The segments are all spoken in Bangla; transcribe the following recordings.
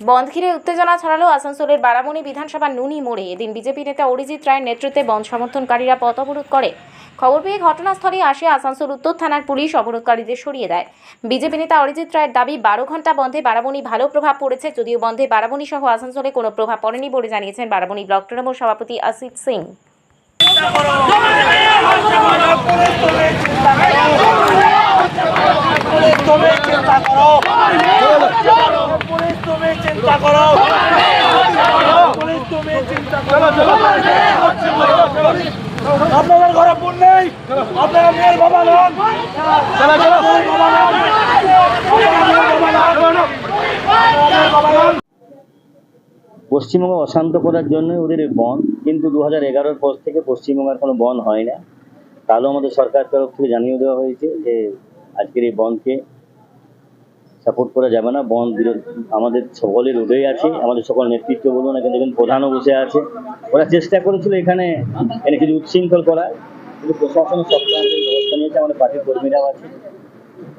বন্ধ ঘিরে উত্তেজনা ছড়ালো আসানসোলের বারামণি বিধানসভার নুনি মোড়ে। এদিন বিজেপি নেতা অরিজিৎ রায়ের নেতৃত্বে বন্ধ সমর্থনকারীরা পথ অবরোধ করে। খবর পেয়ে ঘটনাস্থলে আসে আসানসোল উত্তর থানার পুলিশ, অবরোধকারীদের সরিয়ে দেয়। বিজেপি নেতা অরিজিৎ রায়ের দাবি, বারো ঘণ্টা বন্ধে বারামণি ভালো প্রভাব পড়েছে, যদিও বন্ধে বারামণি সহ আসানসোলে কোনো প্রভাব পড়েনি বলে জানিয়েছেন বারামণি ব্লক তৃণমূল সভাপতি আসিত সিং। চিন্তা করো পুলিশ তুমি চিন্তা করো পুলিশ তুমি চিন্তা করো আপনাদের ঘরে পুন নেই। আপনারা মেয়ের বাবা নন। পশ্চিমবঙ্গ অশান্ত করার জন্য ওদের বন, কিন্তু দু হাজার এগারোর পর থেকে পশ্চিমবঙ্গের কোনো বন হয় না। তাহলেও আমাদের সরকার তরফ থেকে জানিয়ে দেওয়া হয়েছে যে, আজকের এই বনকে সাপোর্ট করা যাবে না। বন বিরোধ আমাদের সকলের রোডেই আছে। আমাদের সকল নেতৃত্ব বলুন, এখানে দেখুন প্রধানও বসে আছে। ওরা চেষ্টা করেছিল এখানে এনে কিছু উচ্ছৃঙ্খল করার কিন্তু প্রশাসন সবসময় ব্যবস্থা নিয়েছে, আমাদের পার্টির কর্মীরাও আছে।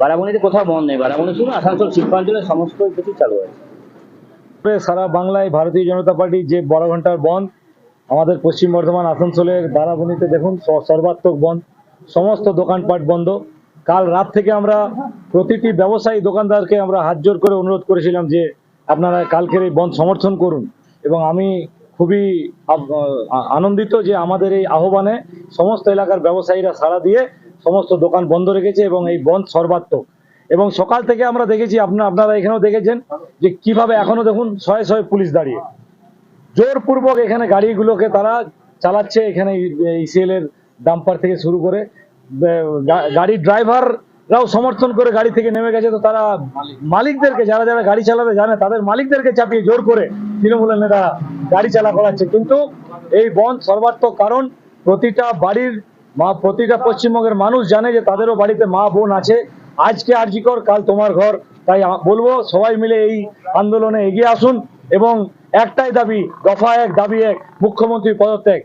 বারাবণীতে কোথাও বন্ধ নেই, বারাবণী শুধু আসানসোল শিল্পাঞ্চলের সমস্ত কিছু চালু আছে। সারা বাংলায় ভারতীয় জনতা পার্টি যে বারো ঘণ্টার বন্ধ, আমাদের পশ্চিম বর্ধমান আসানসোলের দারাবণীতে দেখুন সর্বাত্মক বন্ধ, সমস্ত দোকানপাট বন্ধ। কাল রাত থেকে আমরা প্রতিটি ব্যবসায়ী দোকানদারকে আমরা হাত জোর করে অনুরোধ করেছিলাম যে আপনারা কালকের এই বন্ধ সমর্থন করুন। এবং আমি খুবই আনন্দিত যে আমাদের এই আহ্বানে সমস্ত এলাকার ব্যবসায়ীরা সাড়া দিয়ে সমস্ত দোকান বন্ধ রেখেছে এবং এই বন্ধ সর্বাত্মক। এবং সকাল থেকে আমরা দেখেছি আপনারা আপনারা এখানেও দেখেছেন যে কীভাবে এখনও দেখুন শয়ে শয়ে পুলিশ দাঁড়িয়ে। জোরপূর্বক এখানে গাড়িগুলোকে তারা চালাচ্ছে, এখানে ইসিএল এর ডাম্পার থেকে শুরু করে, বে- গা- ড্রাইভাররাও সমর্থন করে গাড়ি থেকে নেমে গেছে তো তারা মালিকদেরকে, যারা যারা গাড়ি চালাতে জানে, তাদের মালিকদেরকে চাপিয়ে জোর করে তৃণমূলের নেতারা গাড়ি চালা করাচ্ছে। কিন্তু এই বন্ধ সর্বাত্মক কারণ, প্রতিটা বাড়ির মা, প্রতিটা পশ্চিমবঙ্গের মানুষ জানে যে তাদেরও বাড়িতে মা, বোন আছে। আজকে আরজি কর, কাল তোমার ঘর। তাই বলব, সবাই মিলে এই আন্দোলনে এগিয়ে আসুন এবং একটাই দাবি, দফা এক, দাবি এক মুখ্যমন্ত্রী পদত্যাগ।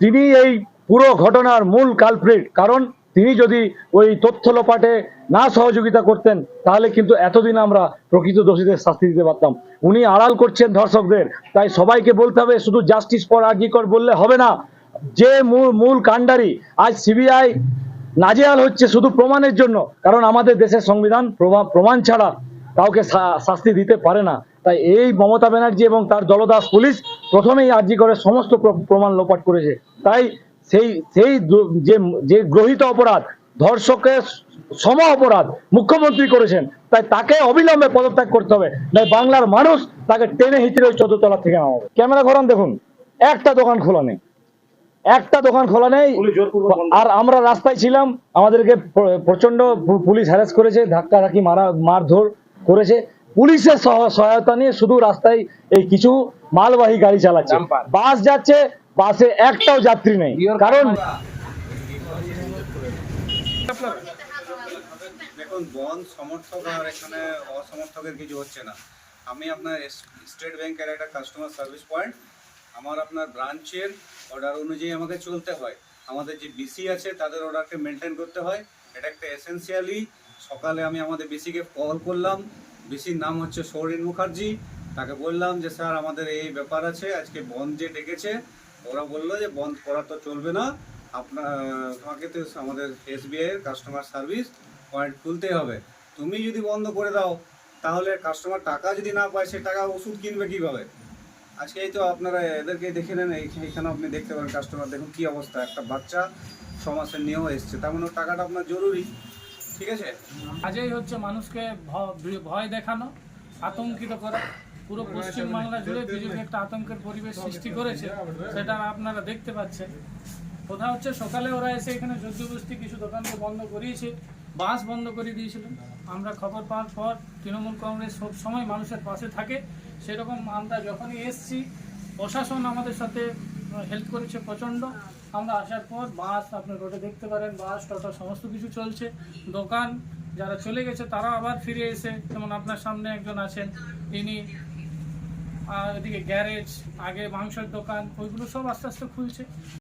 তিনি এই পুরো ঘটনার মূল কালপ্রিট কারণ তিনি যদি ওই তথ্য লোপাটে না সহযোগিতা করতেন, তাহলে কিন্তু এতদিন আমরা প্রকৃত দোষীদের শাস্তি দিতে পারতাম। উনি আড়াল করছেন ধর্ষকদের, তাই সবাইকে বলতে হবে, শুধু জাস্টিস ফর আরজিকর বললে হবে না। যে মূল মূল কাণ্ডারি, আজ সিবিআই নাজেহাল হচ্ছে শুধু প্রমাণের জন্য, কারণ আমাদের দেশের সংবিধান প্রমা- প্রমাণ ছাড়া কাউকে শাস্তি দিতে পারে না। তাই এই মমতা ব্যানার্জি এবং তার দলদাস পুলিশ প্রথমেই আর্জি করে সমস্ত প্র- প্রমাণ লোপাট করেছে। তাই সেই সেই যে যে গ্রহিত অপরাধ ধর্ষকের সম অপরাধ মুখ্যমন্ত্রী করেছেন তাই তাকে অবিলম্বে পদত্যাগ করতে হবে। তাই বাংলার মানুষ তাকে টেনে হিচড়ে ওই চোদ্দ তলা থেকে নামাবে। ক্যামেরা ঘরান দেখুন একটা দোকান খোলা নেই। একটা দোকান খোলা নেই। আর আমরা রাস্তায় ছিলাম আমাদেরকে প্র- প্রচণ্ড পুলিশ হ্যারাস করেছে ধাক্কা ধাক্কি মারা মারধর করেছে। পুলিশের সহ- সহায়তা নিয়ে শুধু রাস্তায় এই কিছু মালবাহী গাড়ি চালাচ্ছে। বাস যাচ্ছে বাসে একটাও যাত্রী নেই। কারণ দেখুন বন্ধ সমর্থক আর এখানে অসমর্থকের কিছু হচ্ছে না। আমি আপনার স্টেট ব্যাংকের একটা কাস্টমার সার্ভিস পয়েন্ট আমার আপনার ব্রাঞ্চের অর্ডার অনুযায়ী আমাকে চলতে হয়। আমাদের যে বিসি আছে তাদের অর্ডারকে মেনটেন করতে হয়। এটা একটা এসেন্সিয়ালি সকালে আমি আমাদের বিসিকে কল করলাম। বিসির নাম হচ্ছে সৌরিন মুখার্জি। তাকে বললাম যে স্যার আমাদের এই ব্যাপার আছে। আজকে বন যে ডেকেছে ওরা বলল যে বন্ধ করা তো চলবে না। আপনার তোমাকে তো আমাদের এসবিআই এর কাস্টমার সার্ভিস পয়েন্ট খুলতে হবে। তুমি যদি বন্ধ করে দাও, তাহলে কাস্টমার টাকা যদি না পায়, সে টাকা ওষুধ কিনবে কীভাবে? আজকে এই তো আপনারা এদেরকে দেখে নেন, এই- এইখানে আপনি দেখতে পারেন কাস্টমার দেখুন কী অবস্থা, একটা বাচ্চা ছ মাসের নিয়েও এসছে। তার মানে টাকাটা আপনার জরুরি। ঠিক আছে? কাজেই হচ্ছে মানুষকে ভয় দেখানো, আতঙ্কিত করা। পুরো পশ্চিম বাংলা জুড়ে বিজেপি একটা আতঙ্কের পরিবেশ সৃষ্টি করেছে, সেটা আপনারা দেখতে পাচ্ছেন। কথা হচ্ছে সকালে ওরা এসে এখানে যুদ্ধবস্তি কিছু দোকানকে বন্ধ করিয়েছে, বাস বন্ধ করে দিয়েছিলেন। আমরা খবর পাওয়ার পর তৃণমূল কংগ্রেস সব সময় মানুষের পাশে থাকে। সেরকম আমরা যখনই এসছি, প্রশাসন আমাদের সাথে হেল্প করেছে প্রচণ্ড। আমরা আসার পর বাস আপনি রোডে দেখতে পারেন, বাস, টোটো, সমস্ত কিছু চলছে। দোকান যারা চলে গেছে তারা আবার ফিরে এসে, যেমন আপনার সামনে একজন আছেন, ইনি আর এদিকে গ্যারেজ আগে মাংসের দোকান ওইগুলো সব আস্তে আস্তে খুলছে।